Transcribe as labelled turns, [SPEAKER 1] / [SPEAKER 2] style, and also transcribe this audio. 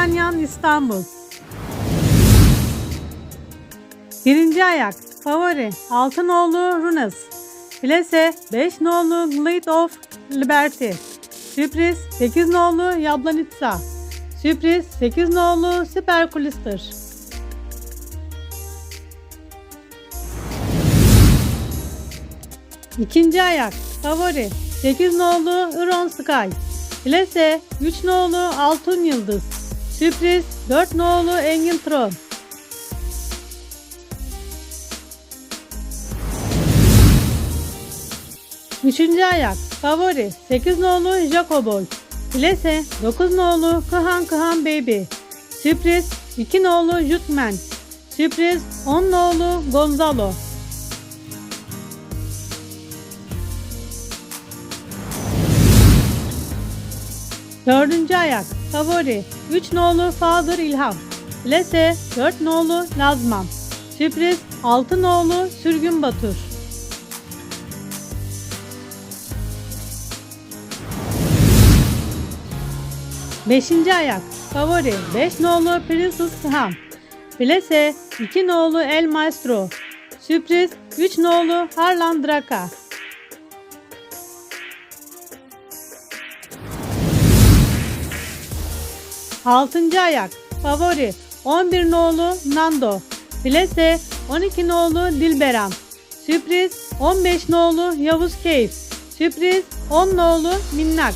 [SPEAKER 1] Ganyan İstanbul. Birinci ayak. Favori. Altınoğlu Runas. Plase 5 nolu Glade of Liberty. Sürpriz 8 nolu Yablanitsa. Sürpriz 8 nolu Süper Kulister. İkinci ayak. Favori. 8 nolu Iron Sky. Plase 3 nolu Altın Yıldız. Sürpriz 4 nolu Engin Tron. Üçüncü ayak. Favori. 8 nolu Jacoboy. Plase 9 nolu Kıhan Kıhan Baby. Sürpriz 2 nolu Jutman. Sürpriz 10 nolu Gonzalo. Dördüncü ayak. Favori. 3 nolu Father İlham. Plase 4 nolu Lazman. Sürpriz 6 nolu Sürgün Batur. Beşinci ayak. Favori 5 nolu Princess Ham. Plase 2 nolu El Maestro. Sürpriz 3 nolu Harlan Draka. Altıncı ayak. Favori 11 nolu Nando. Plase 12 nolu Dilberan. Sürpriz 15 nolu Yavuz Keyif. Sürpriz 10 nolu Minnak.